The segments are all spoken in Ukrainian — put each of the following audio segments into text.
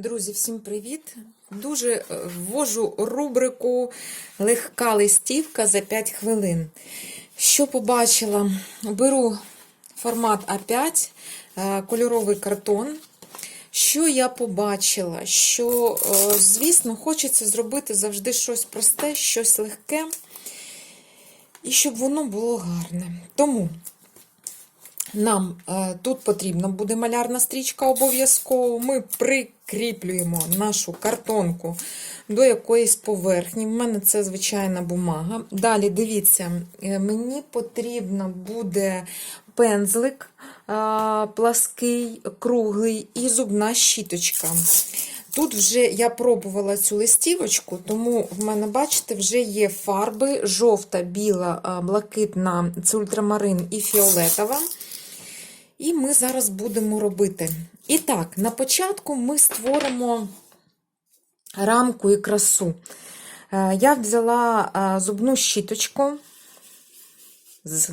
Друзі, всім привіт! Дуже е, ввожу рубрику Легка листівка за 5 хвилин. Що побачила? Беру формат А5, е, кольоровий картон. Що я побачила? Що, е, звісно, хочеться зробити завжди щось просте, щось легке, і щоб воно було гарне. Тому нам е, тут потрібна буде малярна стрічка обов'язково. Ми прикріплюємо нашу картонку до якоїсь поверхні. В мене це звичайна бумага. Далі, дивіться, е, мені потрібно буде пензлик е, плаский, круглий і зубна щіточка. Тут вже я пробувала цю листівочку, тому в мене, бачите, вже є фарби: жовта, біла, блакитна, це ультрамарин і фіолетова. І ми зараз будемо робити. І так, на початку ми створимо рамку і красу. Е, Я взяла е, зубну щіточку. З-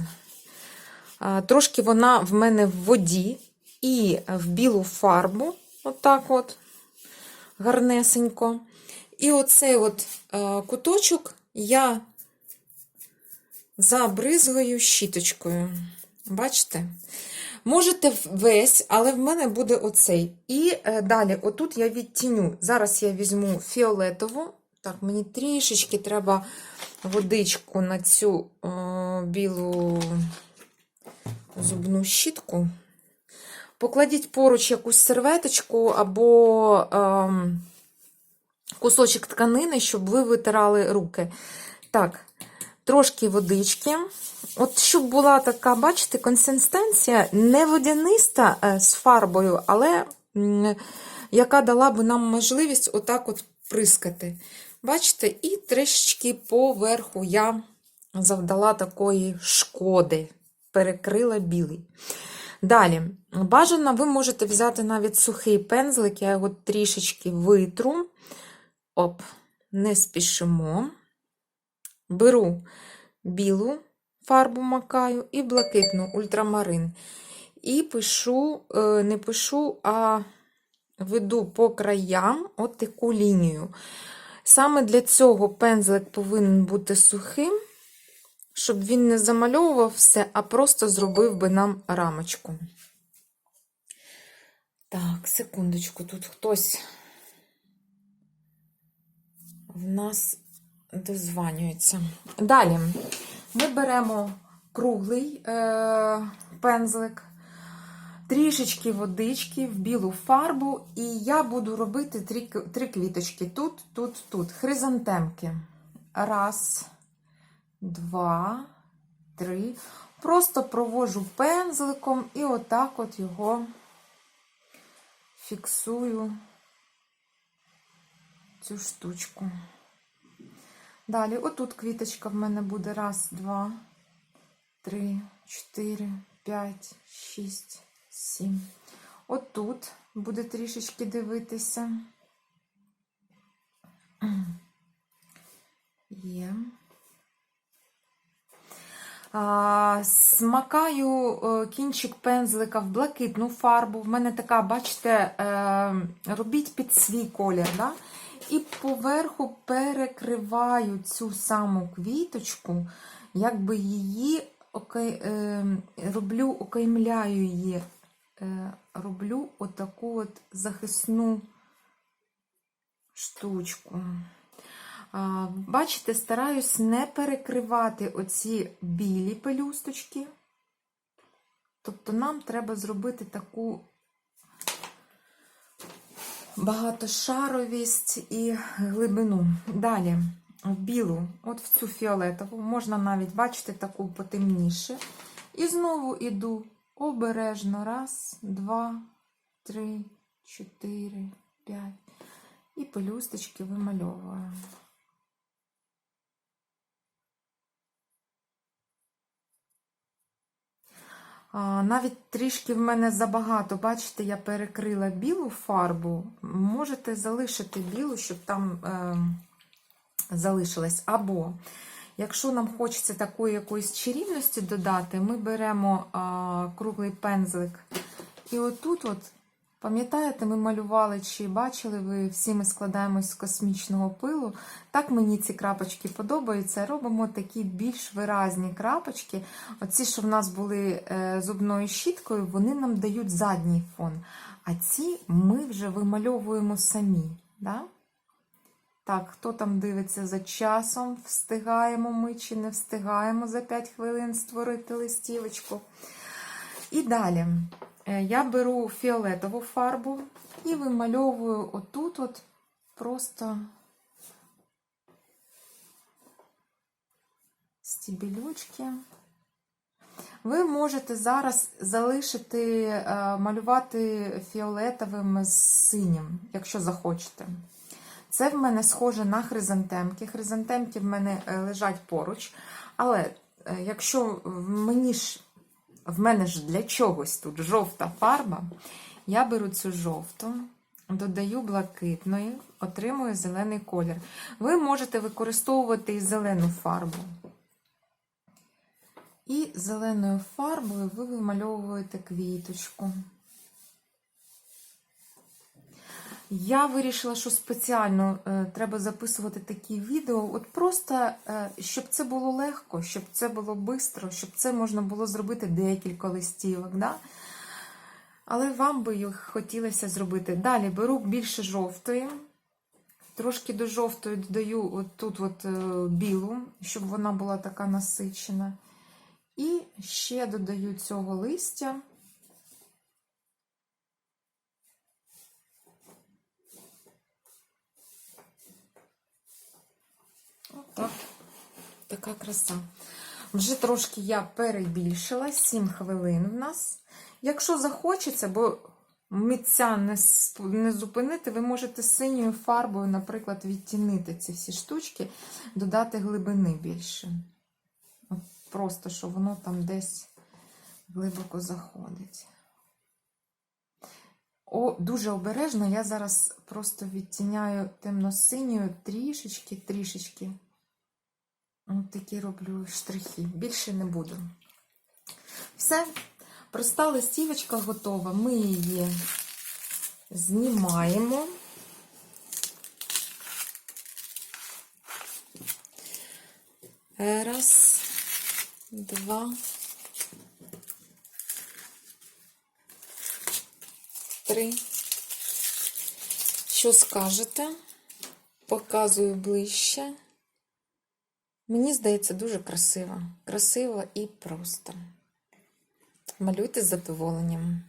е, Трошки вона в мене в воді і в білу фарбу, отак от, гарнесенько. І оцей от куточок я забризгаю щіточкою. Бачите? Можете весь, але в мене буде оцей. І е, далі, отут я відтіню. Зараз я візьму фіолетову. Так, мені трішечки треба водичку на цю е, білу зубну щітку. Покладіть поруч якусь серветочку або е, кусочок тканини, щоб ви витирали руки. Так, трошки водички. От щоб була така, бачите, консистенція не водяниста е, з фарбою, але яка дала би нам можливість отак от прискати. Бачите, і трішечки поверху я завдала такої шкоди, перекрила білий. Далі, бажано, ви можете взяти навіть сухий пензлик, я його трішечки витру. Оп, не спішимо. Беру білу фарбу макаю і блакитну ультрамарин. І пишу, е, не пишу, а веду по краям от таку лінію. Саме для цього пензлик повинен бути сухим, щоб він не замальовував все, а просто зробив би нам рамочку. Так, секундочку, тут хтось в нас дозванюється. Далі ми беремо круглий е- пензлик, трішечки водички в білу фарбу, і я буду робити три, три квіточки. Тут, тут, тут. Хризантемки. Раз, два, три. Просто провожу пензликом і отак от його фіксую цю штучку. Далі, отут квіточка в мене буде. Раз, два, три, чотири, п'ять, шість, сім. Отут буде трішечки дивитися. Є. А, смакаю е, кінчик пензлика в блакитну фарбу. В мене така, бачите, е, робіть під свій колір. Да? І поверху перекриваю цю саму квіточку, якби її е, роблю, окаймляю її, роблю отаку от захисну штучку. Бачите, стараюсь не перекривати оці білі пелюсточки. Тобто нам треба зробити таку багатошаровість і глибину. Далі, в білу, от в цю фіолетову, можна навіть бачити таку потемніше. І знову іду обережно. Раз, два, три, чотири, п'ять. І пелюсточки вимальовую. А, Навіть трішки в мене забагато, бачите, я перекрила білу фарбу. Можете залишити білу, щоб там е, залишилась. Або, якщо нам хочеться такої якоїсь чарівності додати, ми беремо е, круглий пензлик і отут от Пам'ятаєте, ми малювали чи бачили ви, всі ми складаємось з космічного пилу. Так мені ці крапочки подобаються. Робимо такі більш виразні крапочки. Оці, що в нас були е, зубною щіткою, вони нам дають задній фон. А ці ми вже вимальовуємо самі. Да? Так, хто там дивиться за часом? Встигаємо ми чи не встигаємо за 5 хвилин створити листівочку. І далі я беру фіолетову фарбу і вимальовую отут от просто стібелючки. Ви можете зараз залишити, е, малювати фіолетовим з синім, якщо захочете. Це в мене схоже на хризантемки. Хризантемки в мене е, лежать поруч. Але е, якщо мені ж, в мене ж для чогось тут жовта фарба, я беру цю жовту, додаю блакитної, отримую зелений колір. Ви можете використовувати і зелену фарбу. І зеленою фарбою ви вимальовуєте квіточку. Я вирішила, що спеціально е, треба записувати такі відео, от просто, е, щоб це було легко, щоб це було швидко, щоб це можна було зробити декілька листівок. Да? Але вам би їх хотілося зробити. Далі беру більше жовтої, трошки до жовтої додаю от тут от, е, білу, щоб вона була така насичена. І ще додаю цього листя. Така краса. Вже трошки я перебільшила, 7 хвилин в нас. Якщо захочеться, бо митця не, не зупинити, ви можете синьою фарбою, наприклад, відтінити ці всі штучки, додати глибини більше. От просто, що воно там десь глибоко заходить. О, дуже обережно, я зараз просто відтіняю темно-синьою трішечки, трішечки. От такі роблю штрихи. Більше не буду. Все, проста листівочка готова. Ми її знімаємо. Раз, два, три. Що скажете? Показую ближче. Мені здається, дуже красиво. Красиво і просто. Малюйте з задоволенням.